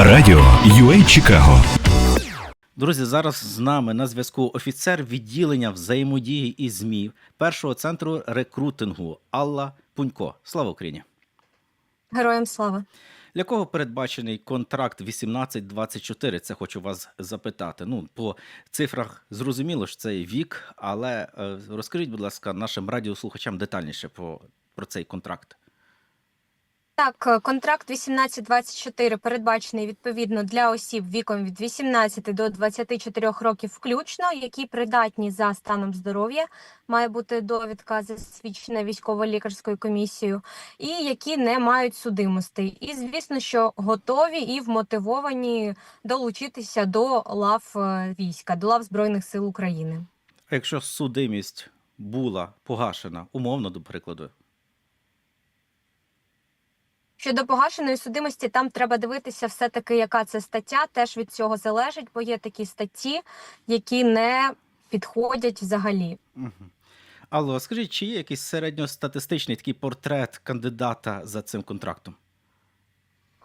Радіо UA Чикаго. Друзі, зараз з нами на зв'язку офіцер відділення взаємодії із ЗМІ першого центру рекрутингу Алла Пунько. Слава Україні! Героям слава. Для кого передбачений контракт 18-24? Це хочу вас запитати. Ну, по цифрах зрозуміло, що це вік, але е, розкажіть, будь ласка, нашим радіослухачам детальніше про, про цей контракт. Так, е, контракт 1824 передбачений відповідно для осіб віком від 18 до 24 років включно, які придатні за станом здоров'я, має бути довідка засвідчена військово-лікарською комісією, і які не мають судимостей. І звісно, що готові і вмотивовані долучитися до лав е, війська, до лав Збройних сил України. Якщо судимість була погашена, умовно, до прикладу, Щодо погашеної судимості, там треба дивитися все-таки, яка це стаття, теж від цього залежить, бо є такі статті, які не підходять взагалі. Угу. Алло, скажіть, чи є якийсь середньостатистичний такий портрет кандидата за цим контрактом?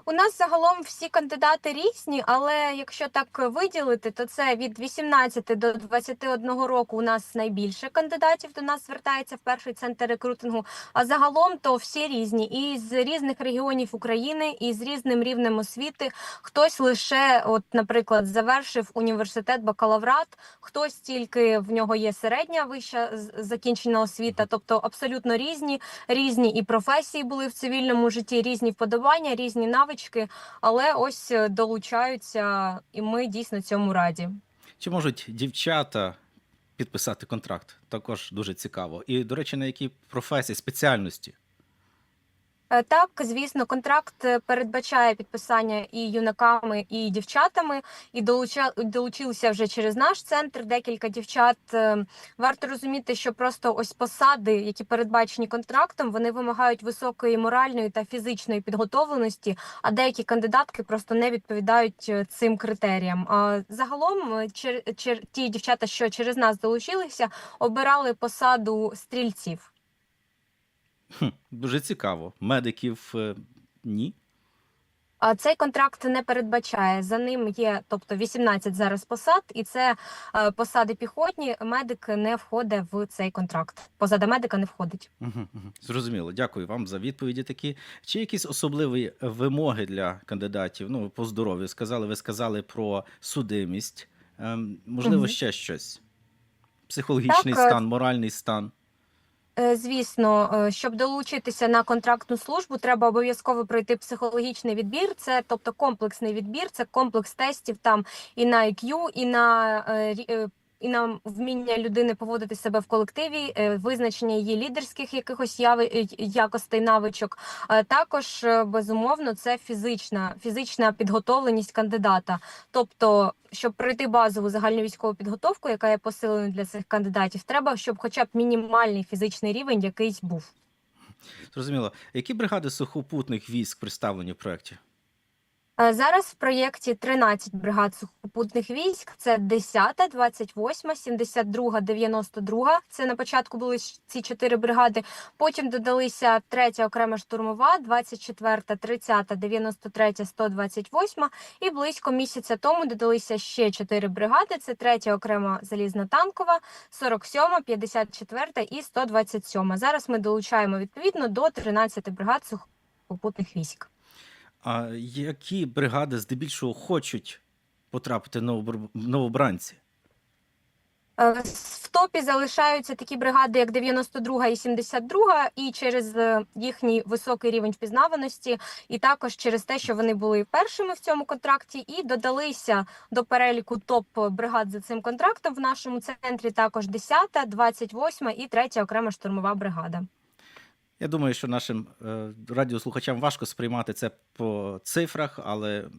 У нас загалом всі кандидати різні, але якщо так виділити, то це від 18 до 21 року у нас найбільше кандидатів до нас звертається в перший центр рекрутингу. А загалом то всі різні, і з різних регіонів України, і з різним рівнем освіти. Хтось лише, от, наприклад, завершив університет бакалаврат, хтось тільки в нього є середня вища закінчена освіта, тобто абсолютно різні, різні і професії були в цивільному житті, різні вподобання, різні навички, але ось е, долучаються, і ми дійсно цьому раді. Чи можуть дівчата підписати контракт? Також дуже цікаво. І, до речі, на якій професії, спеціальності? Е, Так, звісно, контракт е, передбачає підписання і юнаками, і дівчатами, і долуча... долучилися вже через наш центр декілька дівчат. Е, Варто розуміти, що просто ось посади, які передбачені контрактом, вони вимагають високої моральної та фізичної підготовленості, а деякі кандидатки просто не відповідають цим критеріям. Загалом, чер... чер... ті дівчата, що через нас долучилися, обирали посаду стрільців. Хм, дуже цікаво. Медиків е, ні. А цей контракт не передбачає. За ним є, тобто 18 зараз посад, і це е, посади піхотні. Медик не входить в цей контракт. Посада медика не входить. Угу, угу. Зрозуміло. Дякую вам за відповіді такі. Чи якісь особливі вимоги для кандидатів? Ну, по здоров'ю сказали, ви сказали про судимість. Ем, можливо, Мгм. ще щось. Психологічний Так, е, стан, моральний стан. Е, Звісно, е, щоб долучитися на контрактну службу, треба обов'язково пройти психологічний відбір. Це тобто комплексний відбір, це комплекс тестів там і на IQ, і на е, і на вміння людини поводити себе в колективі, е, визначення її лідерських якихось яви, е, якостей, навичок. Е, Також безумовно це фізична, фізична підготовленість кандидата. Тобто, щоб пройти базову загальновійськову підготовку, яка є посиленою для цих кандидатів, треба, щоб хоча б мінімальний фізичний рівень якийсь був. Зрозуміло. Які бригади сухопутних військ представлені в проєкті? Е, Зараз в проєкті 13 бригад сухопутних військ. Це 10, 28, 72, 92. Це на початку були ці чотири бригади. Потім додалися 3 окрема штурмова, 24, 30, 93, 128. І близько місяця тому додалися ще чотири бригади. Це 3 окрема залізнотанкова, 47, 54 і 127. Зараз ми долучаємо відповідно до 13 бригад сухопутних військ. А які бригади здебільшого хочуть потрапити новобр- новобранці? Е, В топі залишаються такі бригади, як 92 і 72, і через е, їхній високий рівень впізнаваності, і також через те, що вони були першими в цьому контракті, і додалися до переліку топ бригад за цим контрактом в нашому центрі. Також 10, 28 і 3 окрема штурмова бригада. Я думаю, що нашим е, радіослухачам важко сприймати це по цифрах, але,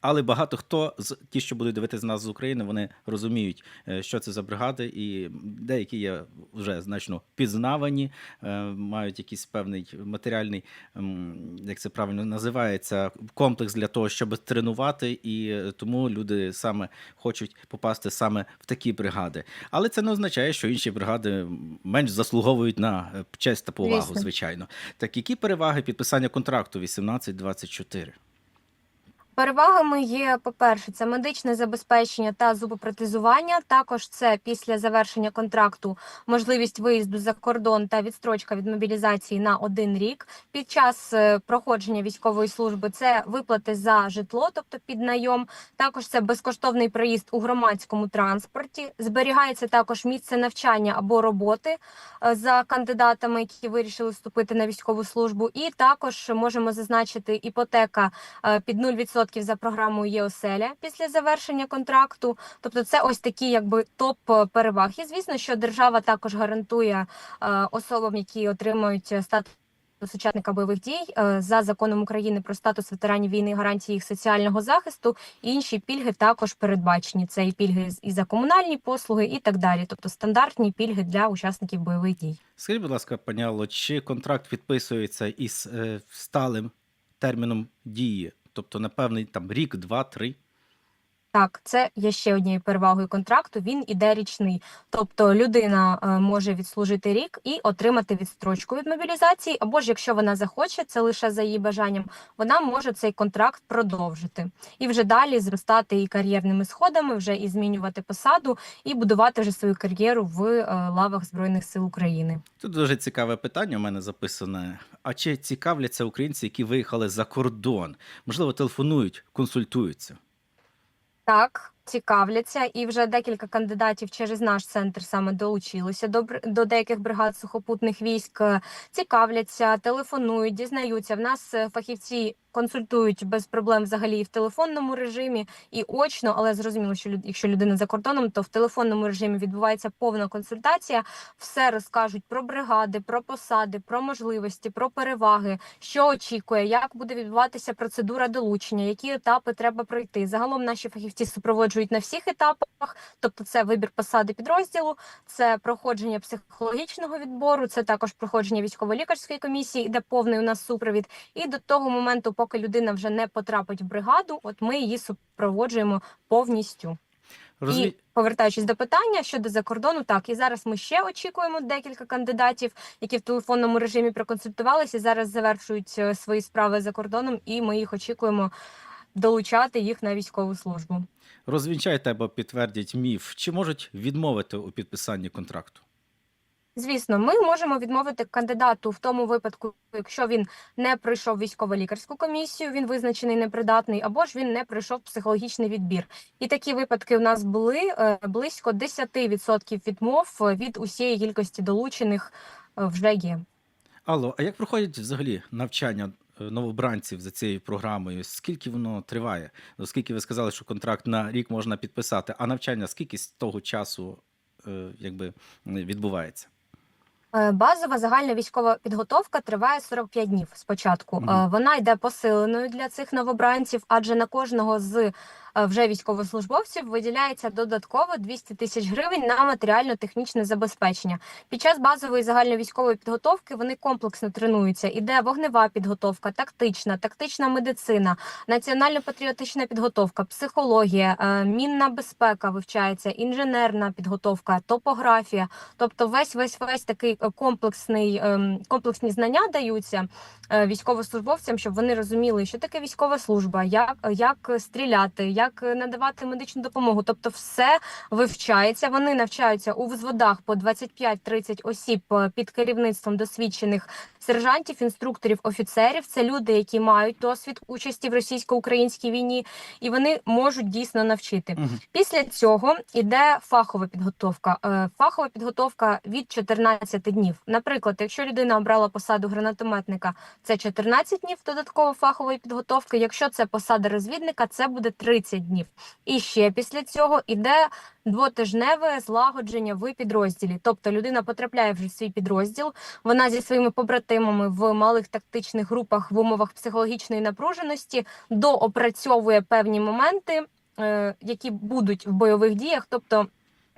але багато хто з ті, що будуть дивитися нас з України, вони розуміють, е, що це за бригади, і деякі є вже значно пізнавані, е, мають якийсь певний матеріальний, як це правильно називається, комплекс для того, щоб тренувати, і е, тому люди саме хочуть попасти саме в такі бригади. Але це не означає, що інші бригади менш заслуговують на честь та повагу, звичайно. Так які переваги підписання контракту 18-24? Перевагами є, по-перше, це медичне забезпечення та зубопротезування. Також це після завершення контракту можливість виїзду за кордон та відстрочка від мобілізації на один рік. Під час е, проходження військової служби це виплати за житло, тобто під найом. Також це безкоштовний проїзд у громадському транспорті. Зберігається також місце навчання або роботи е, за кандидатами, які вирішили вступити на військову службу. І також можемо зазначити іпотека е, під 0% за програмою ЄОСЕЛЯ після завершення контракту. Тобто, це ось такі якби топ е, переваг. І звісно, що держава також гарантує е, особам, які отримують е, статус. Учасника бойових дій за законом України про статус ветеранів війни, гарантії їх соціального захисту. Інші пільги також передбачені. Це і пільги і за комунальні послуги, і так далі. Тобто стандартні пільги для учасників бойових дій. Скажіть, будь ласка, пані Алло, чи контракт підписується із сталим терміном дії, тобто на певний там рік, два, три? Так, це є ще однією перевагою контракту. Він іде річний. Тобто людина е, може відслужити рік і отримати відстрочку від мобілізації, або ж якщо вона захоче, це лише за її бажанням, вона може цей контракт продовжити і вже далі зростати і кар'єрними сходами, вже і змінювати посаду, і будувати вже свою кар'єру в е, лавах Збройних сил України. Тут дуже цікаве питання у мене записане. А чи цікавляться українці, які виїхали за кордон? Можливо, телефонують, консультуються? Так, цікавляться, і вже декілька кандидатів через наш центр саме долучилися до до деяких бригад сухопутних військ. е, Цікавляться, телефонують, дізнаються. В нас е, фахівці консультують без проблем взагалі і в телефонному режимі, і очно, але зрозуміло, що люд- якщо людина за кордоном, то в телефонному режимі відбувається повна консультація. Все розкажуть про бригади, про посади, про можливості, про переваги, що очікує, як буде відбуватися процедура долучення, які етапи треба пройти. Загалом наші фахівці супроводжують на всіх етапах, тобто це вибір посади підрозділу, це проходження психологічного відбору, це також проходження військово-лікарської комісії, де повний у нас супровід. І до того моменту, поки людина вже не потрапить в бригаду, от ми її супроводжуємо повністю. Розві... І повертаючись до питання щодо закордону, так і зараз ми ще очікуємо декілька кандидатів, які в телефонному режимі проконсультувалися. Зараз завершують е, свої справи за кордоном, і ми їх очікуємо долучати їх на військову службу. Розвінчайте або підтвердіть міф, чи можуть відмовити у підписанні контракту? Звісно, ми можемо відмовити кандидату в тому випадку, якщо він не пройшов військово-лікарську комісію, він визначений непридатний, або ж він не пройшов психологічний відбір. І такі випадки у нас були е, близько 10% відмов е, від усієї кількості долучених е, вже є. Алло, а як проходять взагалі навчання новобранців за цією програмою? Скільки воно триває? Оскільки ви сказали, що контракт на рік можна підписати, а навчання скільки з того часу е, якби, відбувається? Е, Базова загальна військова підготовка триває 45 днів спочатку. Mm -hmm. Вона йде посиленою для цих новобранців, адже на кожного з е, вже військовослужбовців виділяється додатково 200 тисяч гривень на матеріально-технічне забезпечення. Під час базової загальновійськової підготовки вони комплексно тренуються. Іде вогнева підготовка, тактична, тактична медицина, національно-патріотична підготовка, психологія, е, мінна безпека вивчається, інженерна підготовка, топографія. Тобто весь весь весь такий е, комплексний ем, комплексні знання даються е, військовослужбовцям, щоб вони розуміли, що таке військова служба, як, як стріляти, як надавати медичну допомогу. Тобто, все вивчається. Вони навчаються у взводах по 25-30 осіб е, під керівництвом досвідчених сержантів, інструкторів, офіцерів. Це люди, які мають досвід участі в російсько-українській війні, і вони можуть дійсно навчити. Мгм. Після цього іде фахова підготовка. Е, Фахова підготовка від 14 днів. Наприклад, якщо людина обрала посаду гранатометника, це 14 днів додатково фахової підготовки. Якщо це посада розвідника, це буде 30 днів. І ще після цього іде двотижневе злагодження в підрозділі. Тобто людина потрапляє вже в свій підрозділ. Вона зі своїми побратимами в малих тактичних групах в умовах психологічної напруженості доопрацьовує певні моменти, е, які будуть в бойових діях. Тобто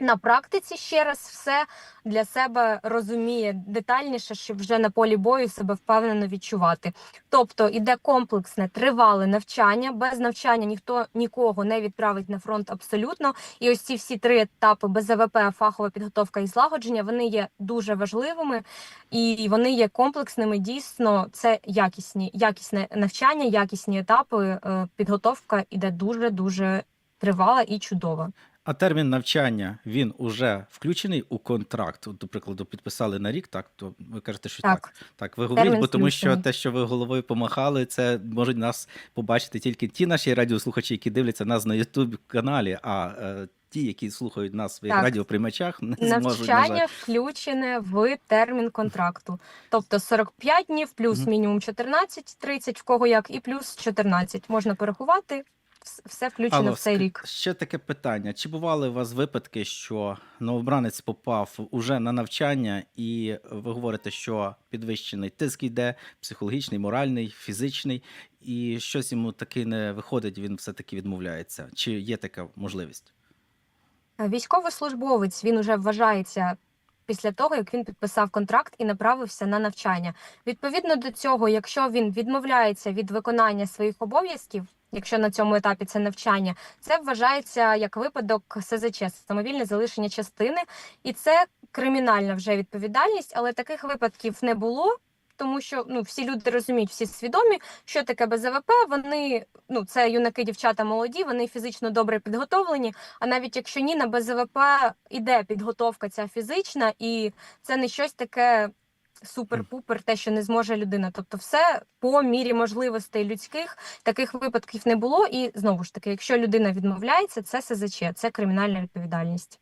на практиці ще раз все для себе розуміє детальніше, щоб вже на полі бою себе впевнено відчувати. Тобто іде комплексне тривале навчання. Без навчання ніхто нікого не відправить на фронт абсолютно. І ось ці всі три етапи БЗВП, фахова підготовка і злагодження, вони є дуже важливими і вони є комплексними. Дійсно, це якісні, якісне навчання, якісні етапи. е, Підготовка іде дуже дуже тривала і чудова. А термін навчання він уже включений у контракт. От, до прикладу, підписали на рік, так то ви кажете, що так. Так. Так, ви говоріть, Термін бо тому що включений. те, що ви головою помахали, це можуть нас побачити тільки ті наші радіослухачі, які дивляться нас на youtube каналі. А е, ті, які слухають нас в своїх Так. радіоприймачах, не зможуть на жаль. Навчання включене в термін контракту. Тобто 45 днів, плюс Мгм. мінімум 14, 30, в кого як, і плюс 14. Можна порахувати. Вс- Все включено Алло, в цей ск- рік. Ще таке питання: чи бували у вас випадки, що новобранець попав уже на навчання, і ви говорите, що підвищений тиск йде, психологічний, моральний, фізичний, і щось йому таки не виходить, він все-таки відмовляється? Чи є така можливість? Е, Військовослужбовець він уже вважається після того, як він підписав контракт і направився на навчання. Відповідно до цього, якщо він відмовляється від виконання своїх обов'язків, якщо на цьому етапі це навчання, це вважається як випадок СЗЧ самовільне залишення частини, і це кримінальна вже відповідальність, але таких випадків не було. Тому що ну всі люди розуміють, всі свідомі, що таке БЗВП. Вони ну це юнаки, дівчата молоді, вони фізично добре підготовлені. А навіть якщо ні, на БЗВП іде підготовка ця фізична, і це не щось таке супер-пупер, те, що не зможе людина. Тобто, все по мірі можливостей людських таких випадків не було. І знову ж таки, якщо людина відмовляється, це СЗЧ, це кримінальна відповідальність.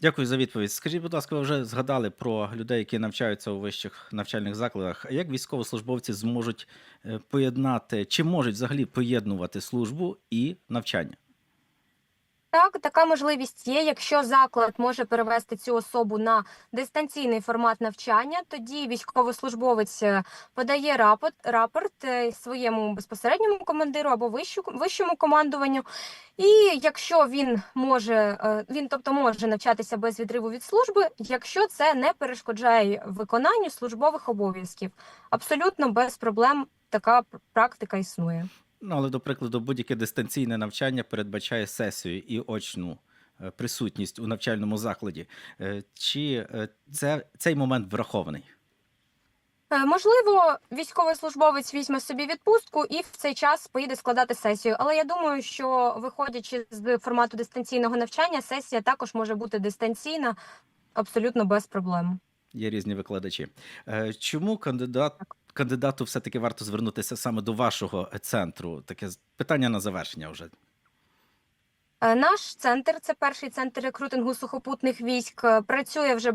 Дякую за відповідь. Скажіть, будь ласка, ви вже згадали про людей, які навчаються у вищих навчальних закладах. А як військовослужбовці зможуть е, поєднати, чи можуть взагалі поєднувати службу і навчання? Так, така можливість є. Якщо заклад може перевести цю особу на дистанційний формат навчання, тоді військовослужбовець е, подає рапорт, рапорт е, своєму безпосередньому командиру або вищому командуванню. І якщо він може, е, він тобто може навчатися без відриву від служби, якщо це не перешкоджає виконанню службових обов'язків, абсолютно без проблем така практика існує. Ну, але, до прикладу, будь-яке дистанційне навчання передбачає сесію і очну е, присутність у навчальному закладі. Е, Чи е, це, цей момент врахований? Можливо, військовослужбовець візьме собі відпустку і в цей час поїде складати сесію. Але я думаю, що виходячи з формату дистанційного навчання, сесія також може бути дистанційна, абсолютно без проблем. Є різні викладачі. Чому кандидат, кандидату все-таки варто звернутися саме до вашого центру? Таке питання на завершення вже. Е, Наш центр, це перший центр рекрутингу сухопутних військ, е, працює вже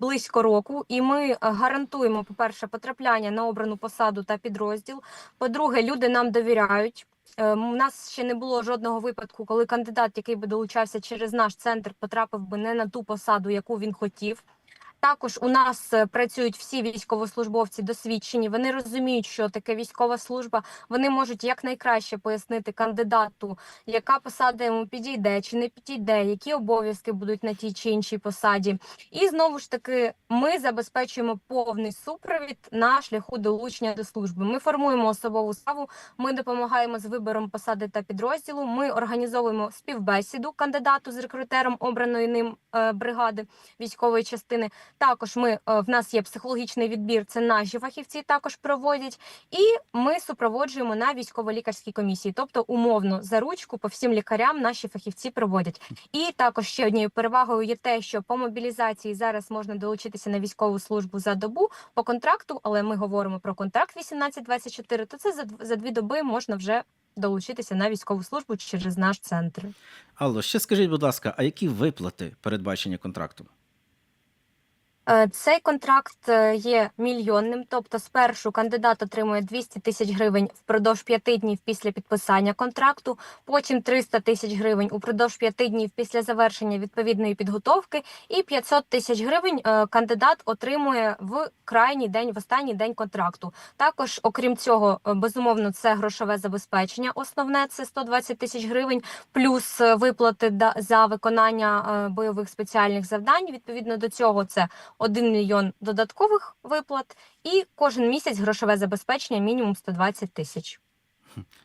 близько року, і ми е, гарантуємо, по-перше, потрапляння на обрану посаду та підрозділ. По-друге, люди нам довіряють. У нас ще не було жодного випадку, коли кандидат, який би долучався через наш центр, потрапив би не на ту посаду, яку він хотів. Також у нас е, працюють всі військовослужбовці досвідчені. Вони розуміють, що таке військова служба. Вони можуть якнайкраще пояснити кандидату, яка посада йому підійде чи не підійде, які обов'язки будуть на тій чи іншій посаді. І знову ж таки, ми забезпечуємо повний супровід на шляху долучення до служби. Ми формуємо особову ставу, ми допомагаємо з вибором посади та підрозділу. Ми організовуємо співбесіду кандидату з рекрутером обраної ним е, бригади військової частини. Також ми е, в нас є психологічний відбір. Це наші фахівці також проводять, і ми супроводжуємо на військово-лікарській комісії, тобто умовно за ручку по всім лікарям наші фахівці проводять. І також ще однією перевагою є те, що по мобілізації зараз можна долучитися на військову службу за добу по контракту, але ми говоримо про контракт 18-24, то це за, дві доби можна вже долучитися на військову службу через наш центр. Алло, ще скажіть, будь ласка, а які виплати передбачені контрактом? Е, Цей контракт е, є мільйонним, тобто спершу кандидат отримує 200 тисяч гривень впродовж п'яти днів після підписання контракту, потім 300 тисяч гривень упродовж п'яти днів після завершення відповідної підготовки, і 500 тисяч гривень е, кандидат отримує в крайній день, в останній день контракту. Також, окрім цього, безумовно, це грошове забезпечення. Основне це 120 тисяч гривень, плюс виплати за виконання бойових спеціальних завдань. Відповідно до цього, це 1 мільйон додаткових виплат, і кожен місяць грошове забезпечення мінімум 120 тисяч.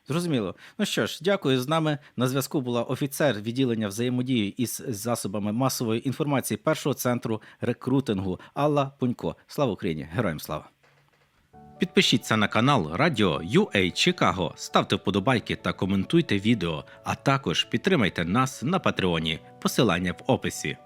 Зрозуміло. Ну що ж, дякую. З нами на зв'язку була офіцер відділення взаємодії із засобами масової інформації першого центру рекрутингу Алла Пунько. Слава Україні! Героям слава! Підпишіться на канал Радіо UA Чикаго, ставте вподобайки та коментуйте відео, а також підтримайте нас на Патреоні. Посилання в описі.